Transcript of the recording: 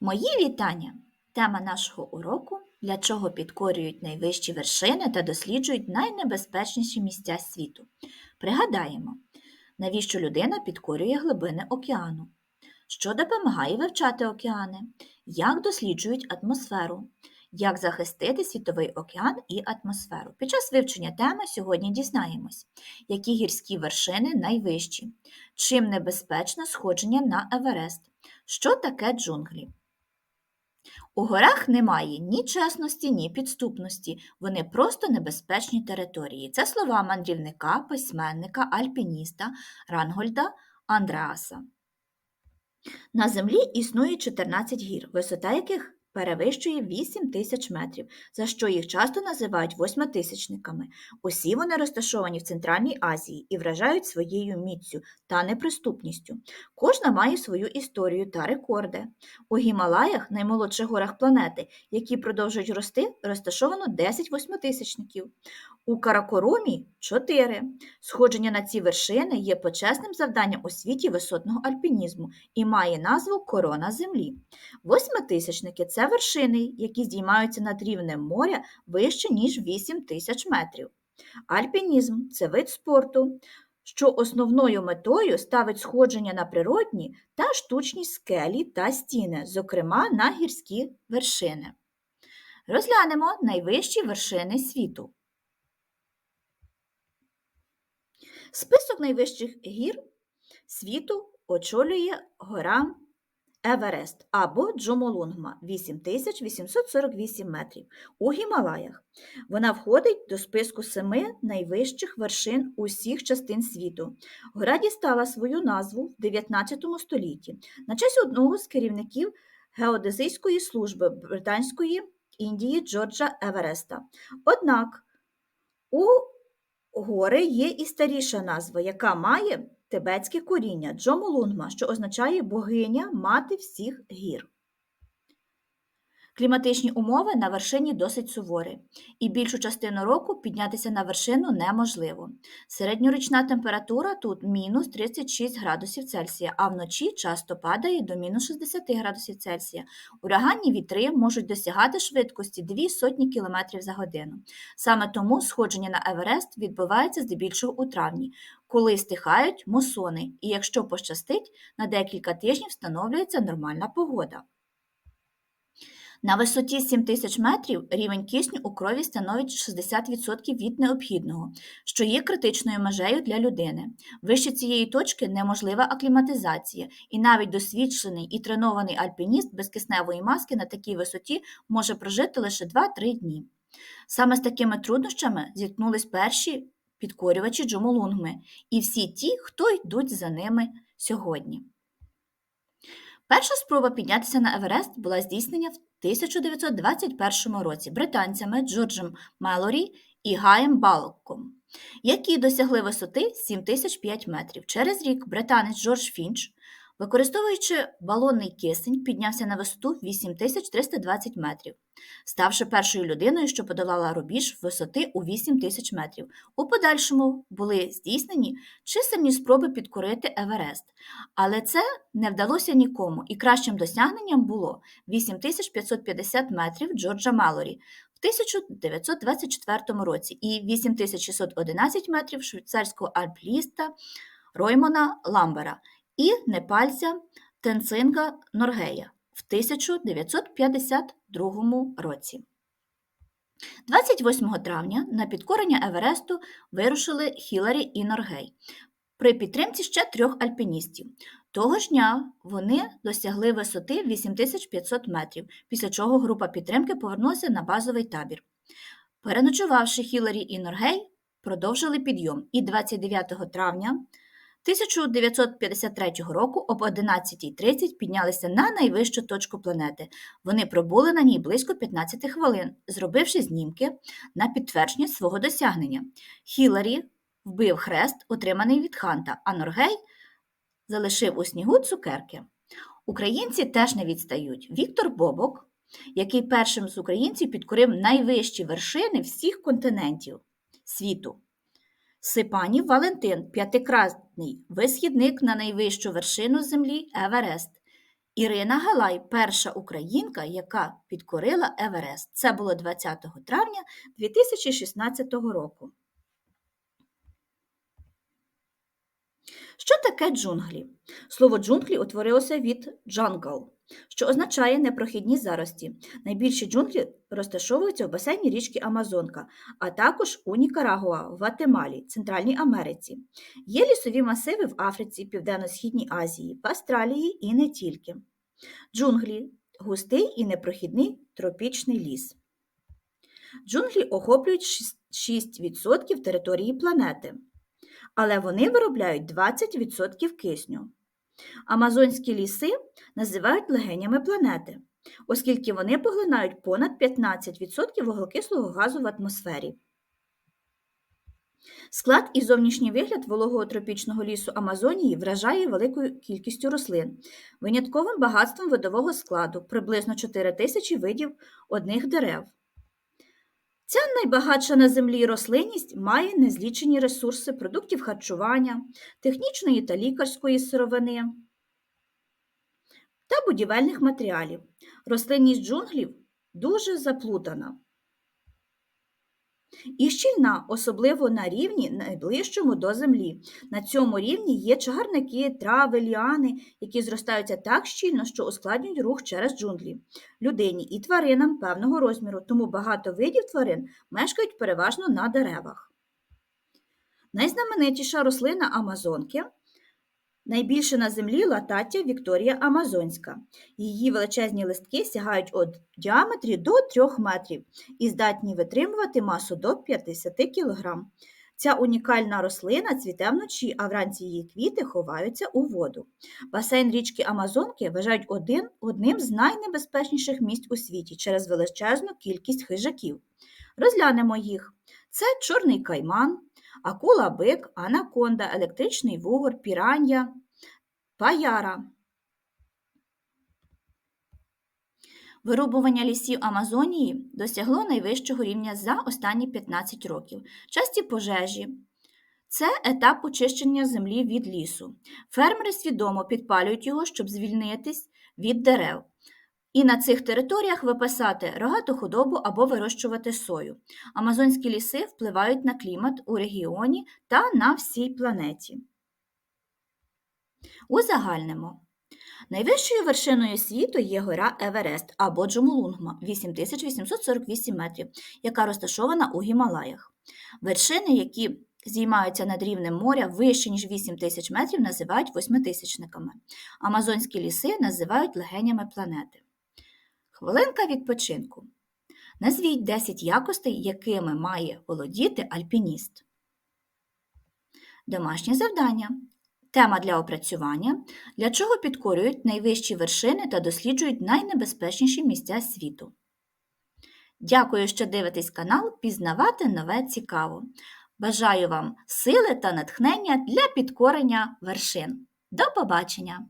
Мої вітання! Тема нашого уроку для чого підкорюють найвищі вершини та досліджують найнебезпечніші місця світу. Пригадаємо, навіщо людина підкорює глибини океану, що допомагає вивчати океани, як досліджують атмосферу, як захистити світовий океан і атмосферу. Під час вивчення теми сьогодні дізнаємось, які гірські вершини найвищі, чим небезпечне сходження на Еверест, що таке джунглі. У горах немає ні чесності, ні підступності, вони просто небезпечні території. Це слова мандрівника, письменника, альпініста Рангольда Андреаса. На землі існує 14 гір, висота яких перевищує 8 тисяч метрів, за що їх часто називають восьмитисячниками. Усі вони розташовані в Центральній Азії і вражають своєю міцю та неприступністю. Кожна має свою історію та рекорди. У Гімалаях, наймолодших горах планети, які продовжують рости, розташовано 10 восьмитисячників. У Каракорумі 4. Сходження на ці вершини є почесним завданням у світі висотного альпінізму і має назву Корона Землі. Восьмитисячники це вершини, які здіймаються над рівнем моря вище, ніж 8 тисяч метрів. Альпінізм це вид спорту, що основною метою ставить сходження на природні та штучні скелі та стіни, зокрема на гірські вершини. Розглянемо найвищі вершини світу. Список найвищих гір світу очолює гора Еверест або Джомолунгма 8848 метрів у Гімалаях. Вона входить до списку семи найвищих вершин усіх частин світу. Гора дістала свою назву в 19 столітті на честь одного з керівників геодезійської служби Британської Індії Джорджа Евереста. Однак у гори є і старіша назва, яка має тибетське коріння Джомолунгма, що означає богиня мати всіх гір. Кліматичні умови на вершині досить суворі, і більшу частину року піднятися на вершину неможливо. Середньорічна температура тут мінус 36 градусів Цельсія, а вночі часто падає до мінус 60 градусів Цельсія. Ураганні вітри можуть досягати швидкості 2 сотні км за годину. Саме тому сходження на Еверест відбувається здебільшого у травні, коли стихають мусони, і якщо пощастить, на декілька тижнів встановлюється нормальна погода. На висоті 7 тисяч метрів рівень кисню у крові становить 60% від необхідного, що є критичною межею для людини. Вище цієї точки неможлива акліматизація, і навіть досвідчений і тренований альпініст без кисневої маски на такій висоті може прожити лише 2-3 дні. Саме з такими труднощами зіткнулись перші підкорювачі Джомолунгми і всі ті, хто йдуть за ними сьогодні. Перша спроба піднятися на Еверест була здійснена в 1921 році британцями Джорджем Мелорі і Гаєм Балоком, які досягли висоти 7005 метрів. Через рік британець Джордж Фінч, використовуючи балонний кисень, піднявся на висоту 8320 метрів, ставши першою людиною, що подолала рубіж висоти у 8000 метрів. У подальшому були здійснені чисельні спроби підкорити Еверест, але це не вдалося нікому, і кращим досягненням було 8550 метрів Джорджа Малорі в 1924 році і 8611 метрів швейцарського альпініста Роймона Ламбера і непальця Тенцинга Норгея в 1952 році. 28 травня на підкорення Евересту вирушили Хіларі і Норгей при підтримці ще трьох альпіністів. Того ж дня вони досягли висоти 8500 метрів, після чого група підтримки повернулася на базовий табір. Переночувавши Хіларі і Норгей, продовжили підйом і 29 травня 1953 року об 11.30 піднялися на найвищу точку планети. Вони пробули на ній близько 15 хвилин, зробивши знімки на підтвердження свого досягнення. Хіларі вбив хрест, отриманий від Ханта, а Норгей залишив у снігу цукерки. Українці теж не відстають. Віктор Бобок, який першим з українців підкорив найвищі вершини всіх континентів світу. Сипанів Валентин, п'ятикратний висхідник на найвищу вершину землі Еверест. Ірина Галай перша українка, яка підкорила Еверест. Це було 20 травня 2016 року. Що таке джунглі? Слово джунглі утворилося від джангл, що означає непрохідні зарості. Найбільші джунглі розташовуються в басейні річки Амазонка, а також у Нікарагуа, Гватемалі, Центральній Америці. Є лісові масиви в Африці, Південно-Східній Азії, в Австралії і не тільки. Джунглі густий і непрохідний тропічний ліс. Джунглі охоплюють 6% території планети, але вони виробляють 20% кисню. Амазонські ліси називають легенями планети, оскільки вони поглинають понад 15% вуглекислого газу в атмосфері. Склад і зовнішній вигляд вологого тропічного лісу Амазонії вражає великою кількістю рослин, винятковим багатством видового складу приблизно 4 тисячі видів одних дерев. Ця найбагатша на землі рослинність має незлічені ресурси продуктів харчування, технічної та лікарської сировини та будівельних матеріалів. Рослинність джунглів дуже заплутана і щільна, особливо на рівні найближчому до землі. На цьому рівні є чагарники, трави, ліани, які зростаються так щільно, що ускладнюють рух через джунглі, людині і тваринам певного розміру, тому багато видів тварин мешкають переважно на деревах. Найзнаменитіша рослина Амазонки Найбільше на землі латаття Вікторія Амазонська. Її величезні листки сягають у діаметрі до 3 метрів і здатні витримувати масу до 50 кг. Ця унікальна рослина цвіте вночі, а вранці її квіти ховаються у воду. Басейн річки Амазонки вважають один, одним з найнебезпечніших місць у світі через величезну кількість хижаків. Розглянемо їх. Це чорний кайман, акула бик, анаконда, електричний вугор, пірання, паяра. Вирубування лісів Амазонії досягло найвищого рівня за останні 15 років. Часті пожежі. Це етап очищення землі від лісу. Фермери свідомо підпалюють його, щоб звільнитись від дерев і на цих територіях випасати рогату худобу або вирощувати сою. Амазонські ліси впливають на клімат у регіоні та на всій планеті. Узагальнимо. Найвищою вершиною світу є гора Еверест або Джомолунгма 8848 метрів, яка розташована у Гімалаях. Вершини, які здіймаються над рівнем моря вище, ніж 8 тисяч метрів, називають восьмитисячниками. Амазонські ліси називають легенями планети. Хвилинка відпочинку. Назвіть 10 якостей, якими має володіти альпініст. Домашнє завдання. Тема для опрацювання, для чого підкорюють найвищі вершини та досліджують найнебезпечніші місця світу. Дякую, що дивитесь канал Пізнавати нове цікаво. Бажаю вам сили та натхнення для підкорення вершин. До побачення!